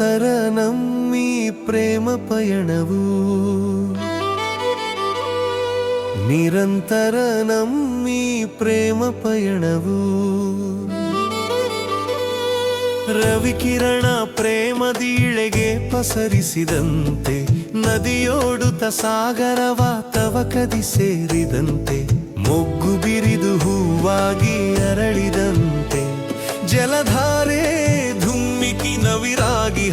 ನಿರಂತರ ನಮ್ಮಿ ಪ್ರೇಮ ಪಯಣವು. ನಿರಂತರ ನಮ್ಮಿ ಪ್ರೇಮ ಪಯಣವು. ರವಿಕಿರಣ ಪ್ರೇಮದೀಳೆಗೆ ಪಸರಿಸಿದಂತೆ ನದಿಯೋಡುತ್ತ ಸಾಗರವ ತವಕದಿ ಸೇರಿದಂತೆ. ನವಿರಾಗಿ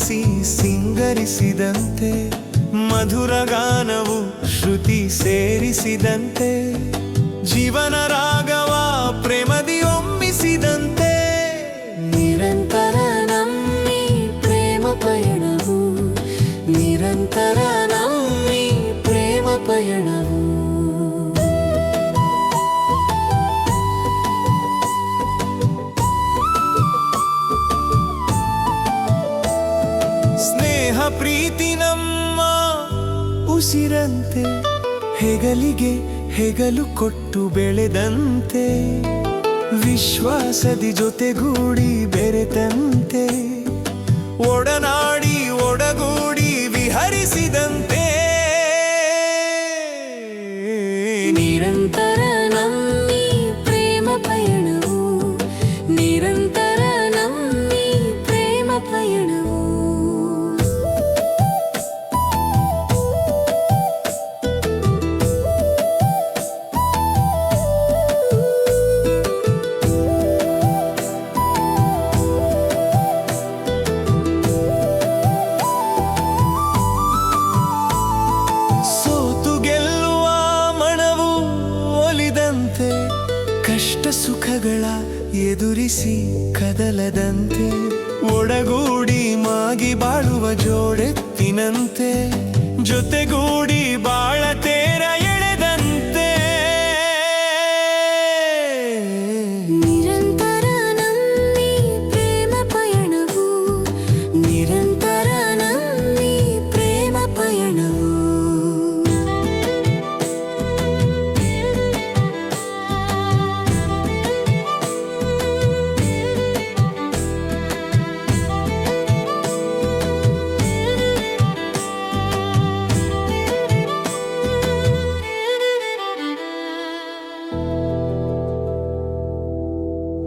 ಪೋಣಿಸಿ ಸಿಂಗರಿಸಿದಂತೆ ಮಧುರ ಗಾನವು ಶ್ರುತಿ ಸೇರಿಸಿದಂತೆ ಜೀವನ ರಾಗವ ಪ್ರೇಮದಿ ಉಸಿರಂತೆ ಹೆಗಲಿಗೆ ಹೆಗಲು ಕೊಟ್ಟು ಬೆಳೆದಂತೆ ವಿಶ್ವಾಸದಿ ಜೊತೆಗೂಡಿ ಬೆರೆತಂತೆ ಒಡನಾಡಿ ಕಷ್ಟ ಸುಖಗಳ ಎದುರಿಸಿ ಕದಲದಂತೆ ಒಡಗೂಡಿ ಮಾಗಿ ಬಾಳುವ ಜೋಡೆತ್ತಿನಂತೆ ಜೊತೆಗೂಡಿ ಬಾಳ